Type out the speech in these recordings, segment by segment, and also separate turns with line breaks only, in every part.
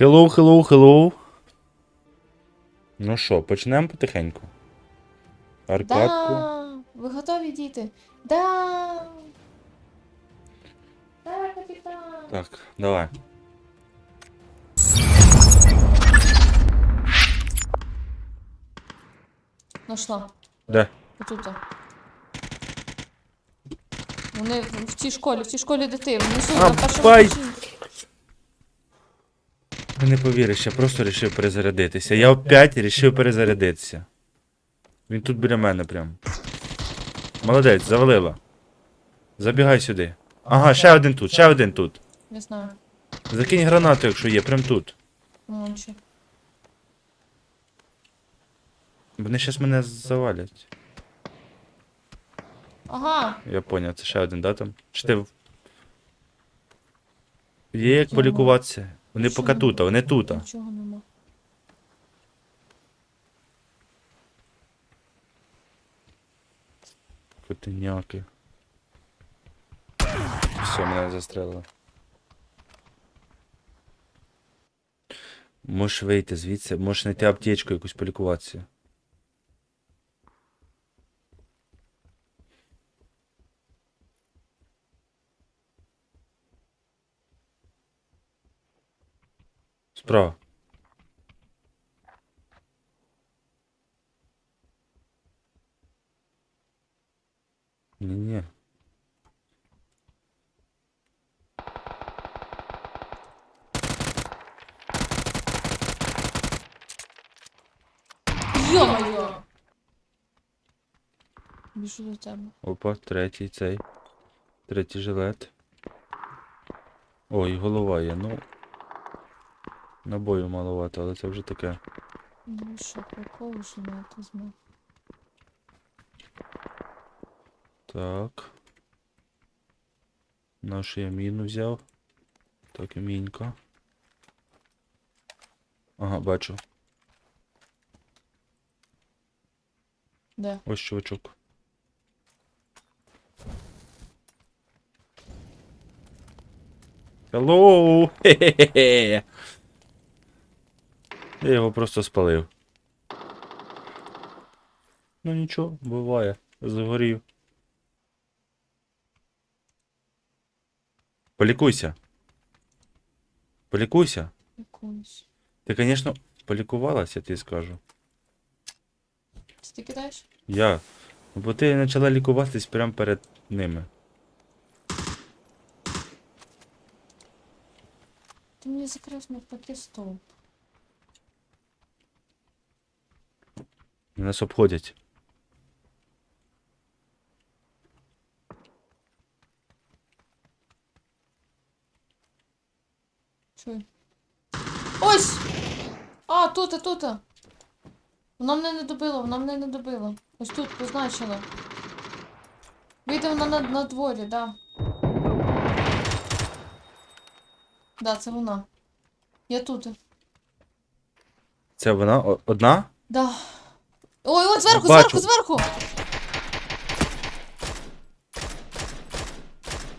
Hello, hello, hello. Ну що, почнемо потихеньку. Аркадку.
Да! Ви готові, діти? Да! Да, капітан!
Так, давай.
Нашла.
Де?
Отут. Вони в в тій школі, в тій школі де ти, внизу,
А,
на першому! Етажі.
Не повіриш, я просто рішив перезарядитися. Я опять рішив перезарядитися. Він тут біля мене прям. Молодець, завалила. Забігай сюди. Ага, ще один тут, ще один тут.
Не знаю.
Закинь гранату, якщо є, прям тут.
Мончі.
Вони щас мене завалять.
Ага,
Я поняв, це ще один, да, там? Чи ти... Є як полікуватися? Вони
Що
поки
не
тут, вони тут.
нічого нема.
Котеняки. Все, мене застрелили. Можеш вийти звідси, можеш знайти аптечку якусь полікуватися. Справа. Ні-ні.
Йо-моє! Біжу до тебе.
Опа, третій цей. Третій жилет. Ой, голова є, ну. Набою маловато, але це вже таке.
Ну що, прикол, що не то знав.
Так. Нашу я міну взяв. Так, і мінька. Ага, бачу.
Де?
Ось чувачок. Hello! Хе-хе-хе! Я його просто спалив. Ну нічого, буває. Загорів. Полікуйся. Полікуйся.
Якусь.
Ти, звісно, полікувалася, ти скажу.
Це ти кидаєш?
Я. Ну, Бо ти почала лікуватись прямо перед ними.
Ти мені закрив навпаки стовп.
Нас обходять.
Чуй. Ось! А, тут, а тут. Вона мене не добила, вона мене не добила. Ось тут позначила. Вийде вона на, на дворі, да. Да, це вона. Я тут.
Це вона одна?
Да. Ой, от зверху,
Бачу.
зверху, зверху!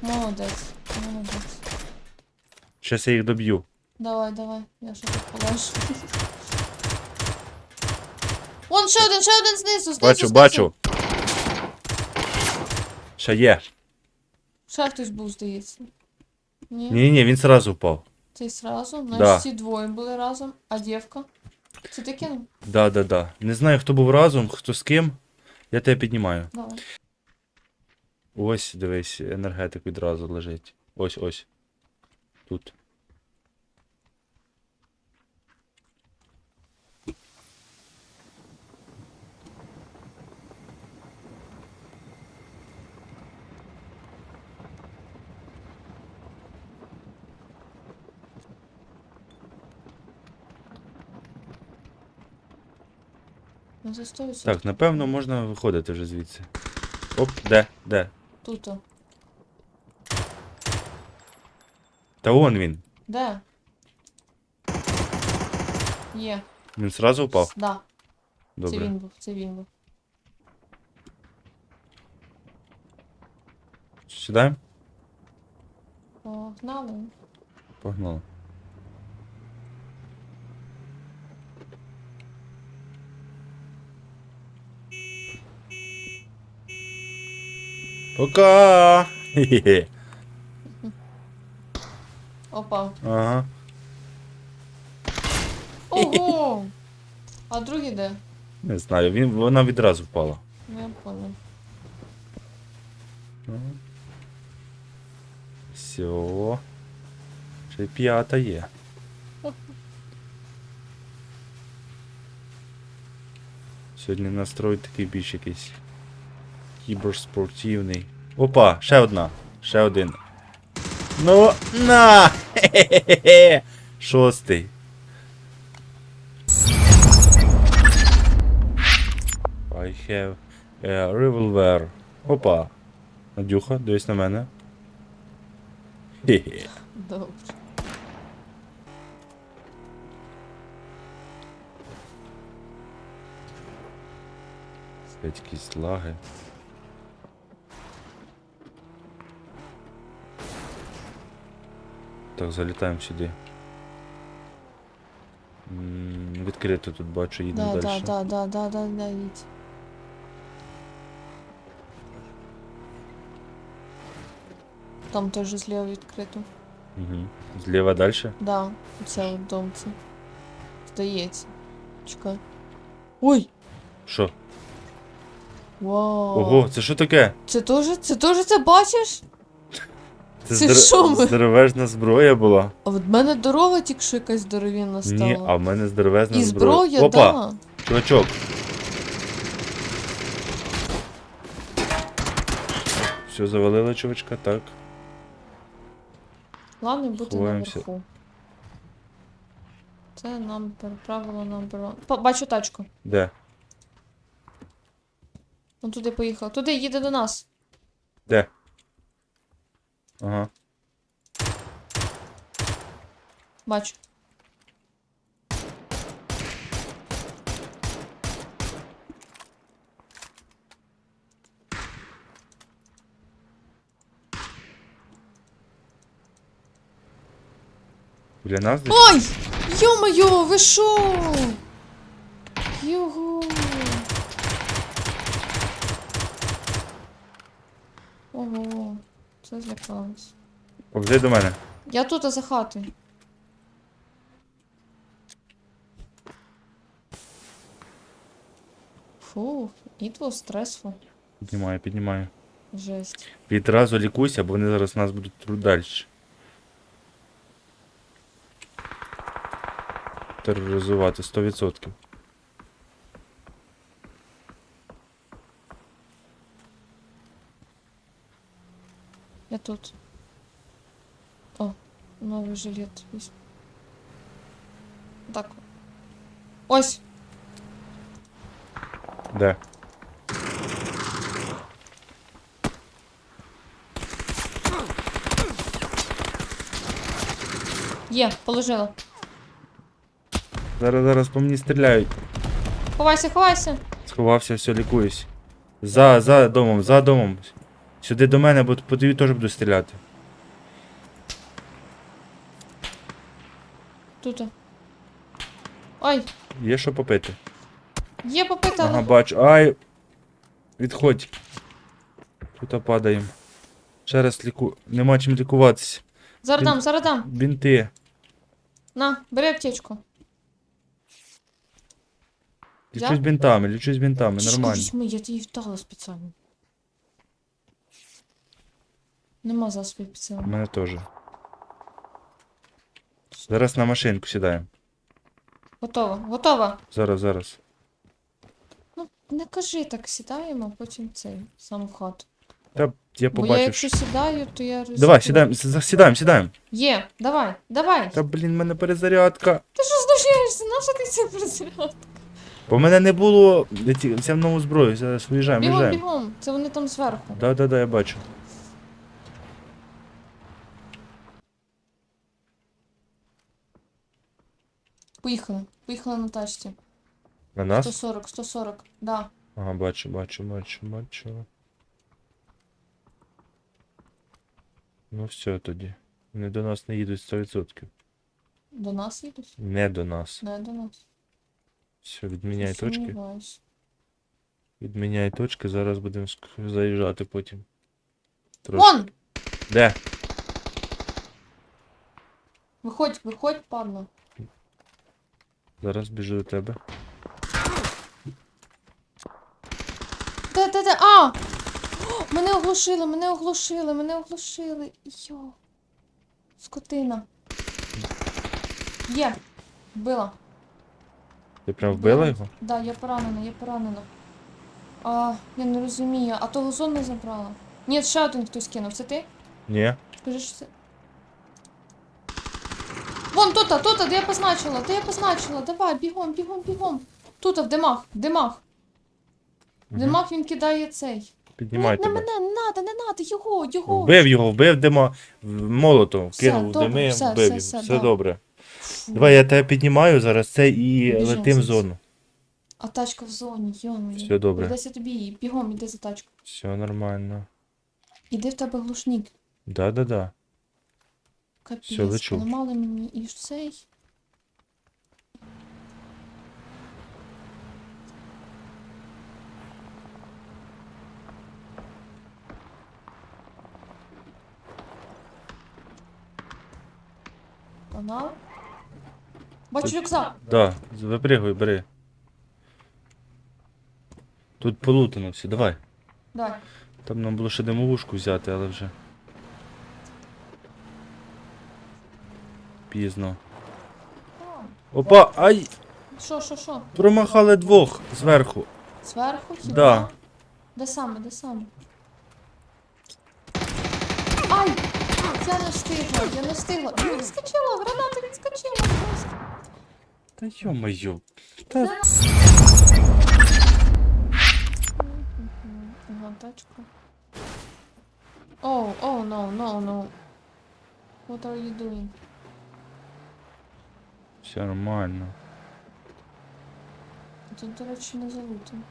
Молодець, молодець.
Щас я їх доб'ю.
Давай, давай, я ще тут полежу. Вон ще один, ще один знизу, знизу,
Бачу,
знизу.
бачу. Ще є.
Ще хтось був, здається. Ні,
Ні, ні, він зразу впав.
сразу.
Да.
Значить, ці двоє були разом. А дівка? Це ти кинув?
Да, да, да. Не знаю, хто був разом, хто з ким. Я тебе піднімаю.
Давай.
Ось, дивись, енергетик відразу лежить. Ось, ось. Тут.
Ну, за 100%.
Так, напевно, можна виходити вже звідси. Оп, де? Де?
Тут. о.
Та вон він.
Де? Є.
Він зразу впав?
Да. Це
Добре.
він був, це він був.
Сідаємо?
Погнали.
Погнали. Пока! Хе-хе.
Опа.
Ага.
Ого! А другий де?
Не знаю, він, вона відразу впала.
Ну, Я понял.
Все. Ще п'ята є. Сьогодні настрой такий більш якийсь кіберспортивний. Опа, ще одна. Ще один. Ну, на! Хе-хе-хе! Шостий. I have a revolver. Опа. Надюха, дивись на мене. Хе-хе.
Добре.
Якісь лаги. Так, залітаємо сюди. М, Відкрито тут бачу, їдемо
Да,
далі.
да, да, да, да, да, да, їдь. Там теж зліва відкрито.
Угу. Зліва далі?
Да, це от домці. Здається. Чекай. Ой!
Що?
Вау!
Ого, це що таке?
Це теж, це теж це бачиш? Це
здор-
що ми?
здоровезна зброя була.
А от в мене дорога тільки що якась здоровінна стала.
Ні, а в мене здоровезна
І
зброя.
зброя,
Опа,
да.
чувачок. Все, завалило, чувачка, так.
Головне бути
Ховаємося.
наверху. Це нам правило номер. Па- Бачу тачку.
Де?
Ну туди поїхав. Туди їде до нас.
Де? Ага.
Бачу.
Біля нас десь?
Ой! Йо-моє, ви шо? Його. Ого, це злякалось.
Повзи до мене.
Я тут а за хатою. Фух, it was stressful.
Піднімаю, піднімаю.
Жесть.
Відразу лікуйся, бо вони зараз нас будуть тру- далі. Тероризувати 100%.
тут. О, новий жилет. візьму. Так. Ось!
Де?
Є, положила.
Зараз, зараз по мені стріляють.
Ховайся, ховайся!
Сховався, все, лікуюсь. За, за домом, за домом. Сюди до мене, бо по тобі теж буду стріляти.
Тут. Ой,
Є що попити.
є попита.
Ага, бачу. Ай. Відходь. Тут падаємо. Ще раз ліку. Нема чим лікуватися.
Зараз дам, зараз дам.
Бінти.
На, бери аптечку.
Лічусь бінтами, лічусь бінтами, нормально.
візьми, я тобі вдала спеціально. Нема засобів
У мене теж. Зараз на машинку сідаємо.
Готово, готово.
Зараз, зараз.
Ну, не кажи так, сідаємо, а потім цей, сам в хату.
Та я
Бо я
побачив.
якщо сідаю, то я ризикую.
Давай, сідаємо, с- сідаємо, сідаємо.
Є, давай, давай.
Та блін, в мене перезарядка.
Ти що знущаєшся? Наша ти це призряд?
Бо в мене не було. Я ті- Взяв нову зброю, зараз виїжджаємо,
Бігом,
виїжджаємо.
бігом. Це вони там зверху.
Да, да, да, я бачу.
Поїхали. Поїхали на тачці.
На нас?
140, 140. Да.
Ага, бачу, бачу, бачу, бачу. Ну все тоді. Вони до нас не їдуть 100%.
До нас їдуть?
Не до нас.
Не до нас.
Все, відміняй точки. Відміняй точки, зараз будемо ск- заїжджати потім. Трошки.
Вон!
Де?
Виходь, виходь, падло.
Зараз біжу до тебе.
Де, де, де? А! О, Мене оглушили, мене оглушили, мене оглушили. Йо. Скотина. Є. Вбила.
Ти прям вбила його?
Да, я поранена, я поранена. А, я не розумію. А того зон не забрала. Ні, ще один хтось кинув. Це ти?
Ні.
Скажи, що це. Вон, тут, тут, де я позначила, де я позначила. Давай, бігом, бігом, бігом. Тут, в димах, в димах. В
Мгм.
димах він кидає цей.
Піднімай
Ні, не
тебе.
мене, не надо, не надо, його, його.
Вбив його, вбив дима в- молотом,
Все,
кинув в
добре,
дими,
все,
вбив
все,
його.
все,
Все
да.
добре.
Фу.
Давай я тебе піднімаю зараз це і
Біжимо
летим в зону.
А тачка в зоні, йомий.
Все добре.
Придеться тобі її. Бігом, іди за тачку.
Все нормально.
Іди в тебе глушник.
Да-да-да. Всё, лечу.
поламали мені і цей. Вона. Бачу рюкзак.
Да, випригуй, бери. Тут полутано все, давай.
Давай.
Там нам було ще димовушку взяти, але вже. Пізно. Опа, ай!
Що, що, що?
Промахали двох зверху.
Зверху хіба?
Да.
Де саме, де саме? Ай! Я не встигла, я не встигла. Я відскочила, граната відскочила просто.
Та йо-моє. Та...
Ага, тачка. Oh, oh, no, no, no. What are you doing?
Все нормально.
Тут, до речі, не залутано.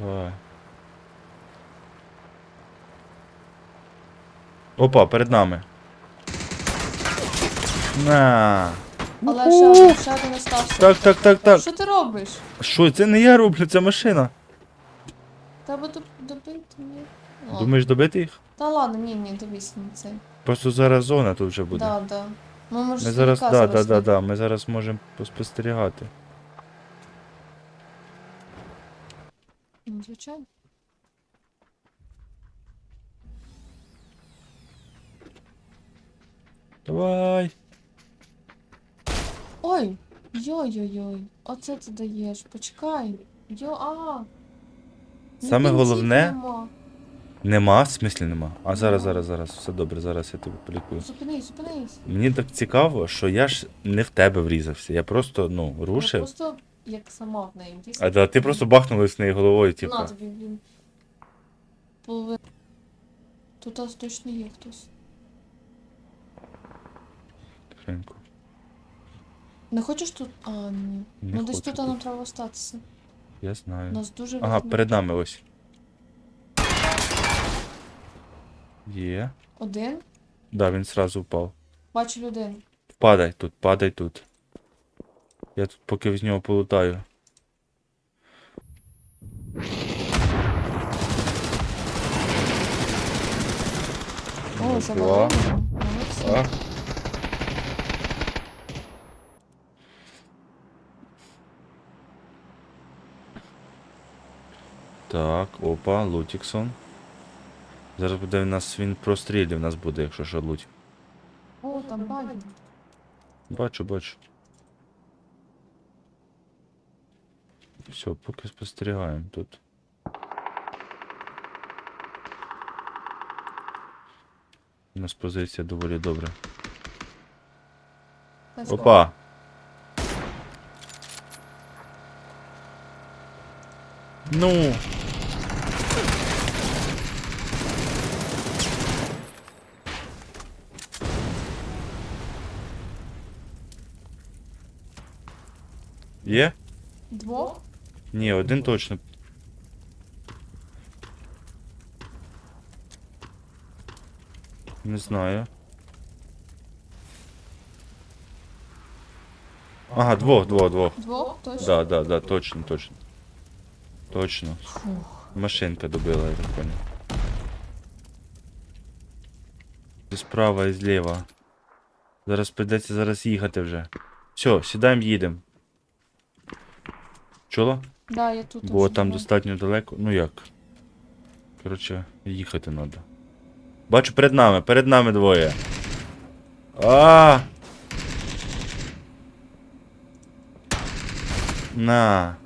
Давай. Опа, перед нами. На.
Але ще один, ще один остався.
Так, так, так, так.
Що ти робиш?
Що, це не я роблю, це машина.
Треба доb- добити ні. Ладно.
Думаєш добити їх?
Та ладно, ні, ні, дивись на це.
Просто зараз зона тут вже буде.
Да, да. Ми може
Ми зараз, да, да, да, да, ми зараз можемо поспостерігати.
Ну, звичайно.
Давай.
Ой! Йой-йой-йой. Оце ти даєш. Почекай. Йо, а. Ну,
Саме головне-
нема.
Нема, в смислі нема. А зараз, зараз, зараз, все добре, зараз я тебе полікую.
Зупинись, зупинись.
Мені так цікаво, що я ж не в тебе врізався. Я просто, ну,
Я
рушив.
просто як сама в неї.
А да, ти просто бахнулась в неї головою,
На
типу.
тобі, блін. Половина. Тут аж точно є хтось.
Тихенько.
Не хочеш тут? А, ні.
Не
ну десь
хочу
тут нам треба остатися.
Я знаю.
Нас дуже
Ага,
видно.
перед нами ось. Є.
Один.
Да, він сразу впав.
Бачу людину.
Падай тут, падай тут. Я тут поки з нього полутаю.
О.
А? Так, опа, Лутіксон. Зараз буде в нас він прострілів нас буде, якщо що луть.
О, там баги.
Бачу, бачу. Все, поки спостерігаємо тут. У нас позиція доволі добра. Опа! Ну! Є?
Двох?
Ні, один точно. Не знаю. Ага, двох, двох, двох.
Двох? Точно?
Да, да, да, точно, точно. Точно.
Фух.
Машинка добила, я так понял. І справа і зліва. Зараз прийдеться зараз їхати вже. Все, сідаємо, їдемо. Чула?
Да, я тут.
Бо там
була.
достатньо далеко. Ну як? Коротше, їхати треба. Бачу перед нами, перед нами двоє. А! На.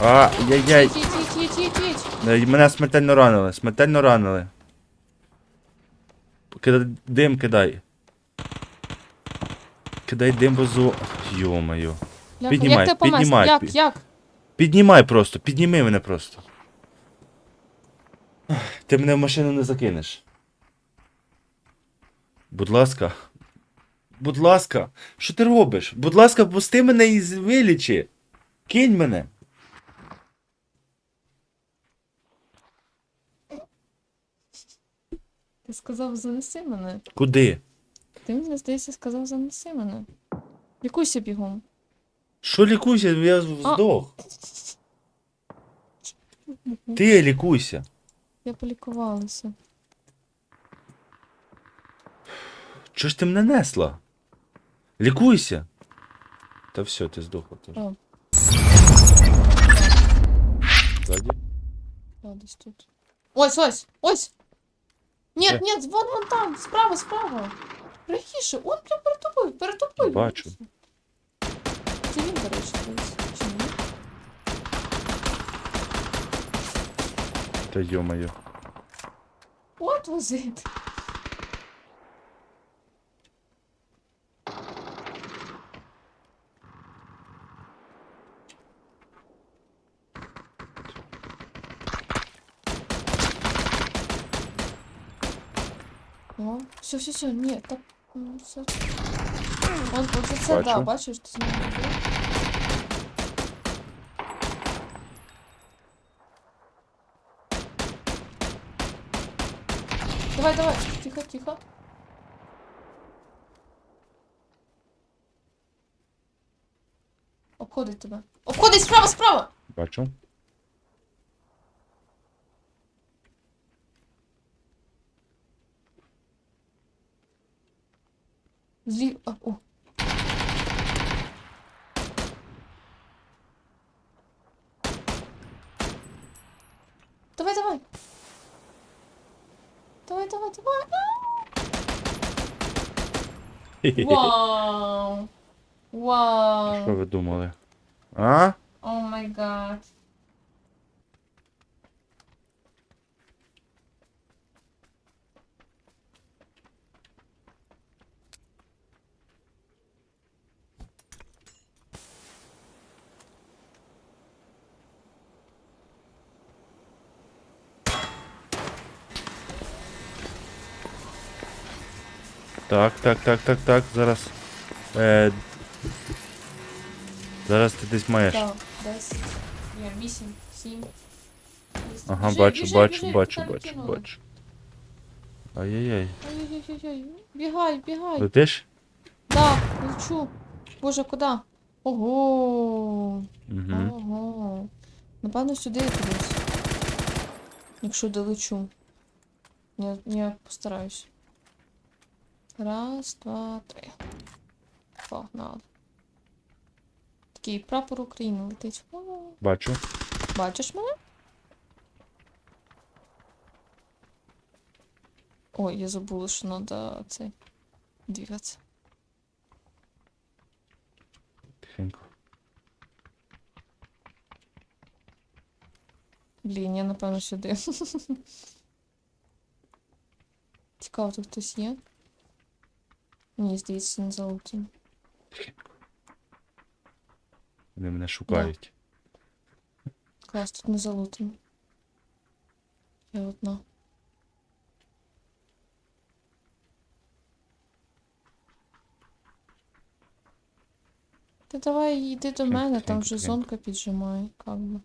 А, яй-яй. Мене смертельно ранили, смертельно ранили. Кидай, дим кидай. Кидай дим бо зо. Йо-моє.
Бляха,
Піднімай,
як
піднімай,
Як,
пі-
як?
Піднімай просто, підніми мене просто. Ти мене в машину не закинеш. Будь ласка. Будь ласка, що ти робиш? Будь ласка, пусти мене і з- вилічи. Кинь мене.
Ти сказав, занеси мене.
Куди?
Ти мені здається, сказав, занеси мене. Лікуйся бігом.
Що лікуйся, я здох. Ти лікуйся.
Я полікувалася.
Чого ж ти мене несла? Лікуйся. Та все, ти здохла теж.
О.
Ззаді?
Я десь тут. Ось, ось, ось! Ні,
Де?
ні, вон вон там, справа, справа. Прихіше, он прям перед тобою, перед тобою.
Бачу.
Це він, до речі, десь. Чи ні?
Та йо-моє.
От возить. О, все, все, все, ні, так, м, все. Он, оце це, да, бачиш, ти з? Давай, давай, тихо, тихо. Обходить тебе. Обходить справа, справа!
Бачу.
Злі... А, о. Давай, давай. Давай, давай, давай. А! Вау.
Що ви думали? А?
О май гад.
Так, так, так, так, так. Зараз. Е... Зараз ти десь маєш.
Так, 10, ні, 8, 7.
Ага, бачу, бачу, бачу, бачу, бачу. Ай-яй-яй.
Ой-ой-ой-ой. Бігай, бігай.
Летиш?
Да, лечу. Боже, куди? Ого.
Угу.
Ого. Напевно, сюди я кудись. Якщо долечу. Я, я постараюсь. Раз, два, три. Погнали. Такий прапор України летить.
Бачу.
Бачиш мене? Ой, я забула, що треба цей двигатися.
Тихенько.
Блін, я напевно сюди. Цікаво, тут хтось є? Ні, здається, не залутим.
Вони мене шукають.
Клас, тут не залутим. Я одна. Та давай йди до мене, там вже зонка піджимає, как би.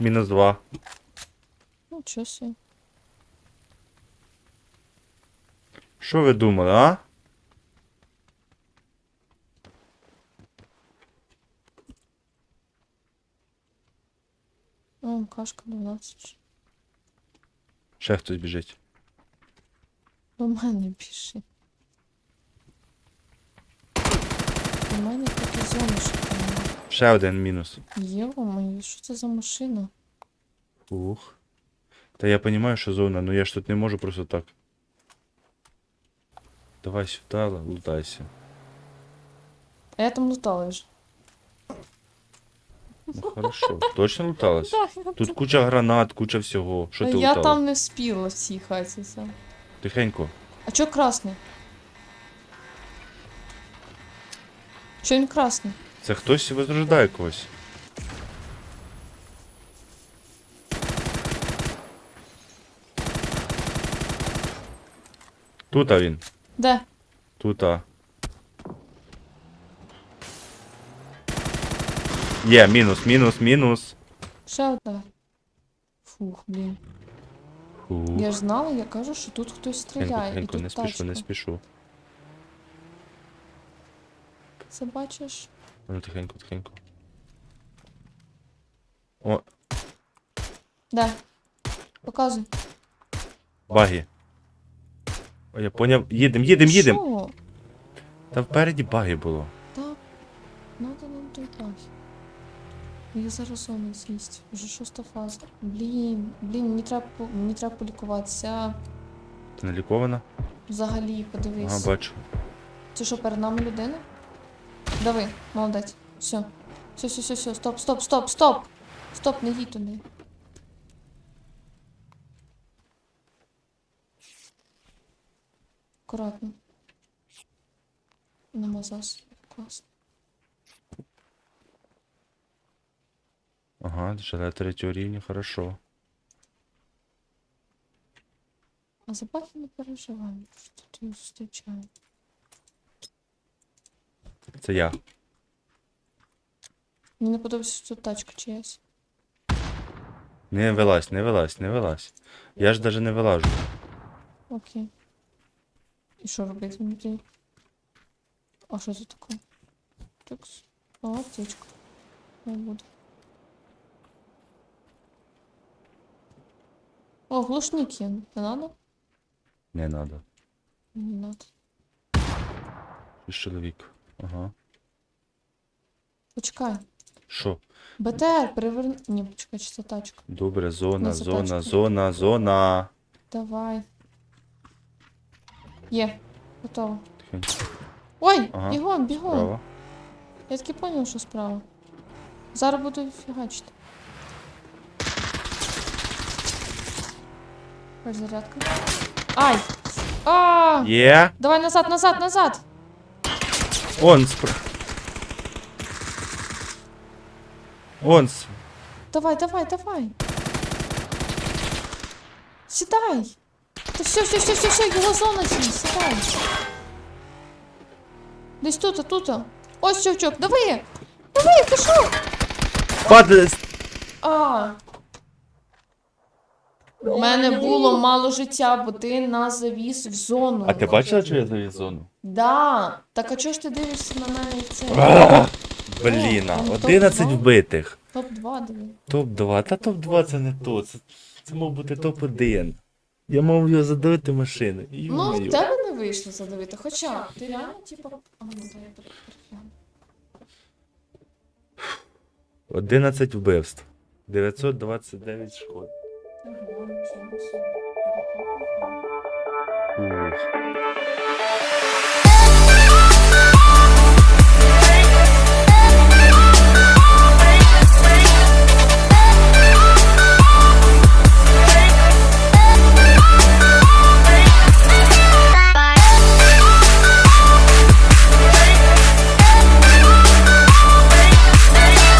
Мінус два.
Ну, чого собі.
Що ви думали, а?
О, кашка 12.
Ще хтось біжить.
До мене більше. У мене такі зони шукаємо.
Ще один мінус.
Єва моє, що це за машина?
Ух. Та я розумію, що зона, ну я ж тут не можу просто так. Давай сюди, лутайся.
А я там лутала вже.
Ну хорошо. Точно луталась? Тут куча гранат, куча всього. Що ти
я
лутала?
там не вспіла в цій хаті. Це.
Тихенько.
А чо красний? Чо він красний?
Це хтось возрождає когось. Тут він.
Де?
Тут. а. Є, мінус, мінус, мінус.
Ще одна. Фух, блін.
Фух.
Я ж знала, я кажу, що тут хтось
Тихенько,
стріляє. і
тихенько,
тут
не спішу,
тачка.
не спішу.
Це бачиш?
Ну, тихенько, тихенько. О,
Де? Показуй.
баги. О, я поняв. Їдем, їдем, їдем.
Що?
Та впереді баги було.
Так. Надо нам той баг. Я зараз зону з'їсть. Вже шоста фаза. Блін, блін, мені треба, по- мені треба полікуватися.
Ти не лікована?
Взагалі, подивись.
Ага, бачу.
Це що, перед нами людина? Дави, молодець. Все. Все, все, все, все. Стоп, стоп, стоп, стоп! Стоп, не їдь туди. Акуратно. Намазався. Класно.
Ага, жилет третього рівня, хорошо.
А за не переживаємо, що тут зустрічаємо.
Це я.
Мені не подобається, що тут тачка чиясь.
Не вилазь, не вилазь, не вилазь. Я ж даже не вилажу.
Окей. І що робити внутрі? А що це таке? Тюкс. О, аптечка. Не буде. О, глушник є. Не надо?
Не надо.
Не надо.
Ти ж чоловік. Ага.
Почекай.
Що?
БТР, переверни. Ні, почекай, чи це тачка.
Добре, зона,
це
зона,
тачка.
зона, зона.
Давай. Є. Готово.
Тихенько.
Ой,
Ага,
бігом, бігом.
Справа.
Я таки поняв, що справа. Зараз буду фігачити. Перезарядка. Ай! А!
Є.
Давай назад, назад, назад!
Он спра... Он с...
Давай, давай, давай! Сідай! Та все, все, все, все, все, його зона сі, сідай! Десь тут, тут. Ось чувчок, давай! Давай, пішов!
Падає. с-
А. У мене було мало життя, бо ти нас завіз в зону.
А ти бачила, що я завіз зону?
Да. Так а чого ж ти дивишся на мене і це?
А, Блін,
О,
11
топ-два?
вбитих.
Топ-2 диви.
Топ-2. Та топ-2 це не то. Це, це мав бути топ-1. Я мав його задавити машину.
Ну,
Ё-моё.
в тебе не вийшло задавити. Хоча, ти реально, типу. А, ну, це я тут перегляну.
11 вбивств. 929 шкод.
Ага, нічого собі.
Ух.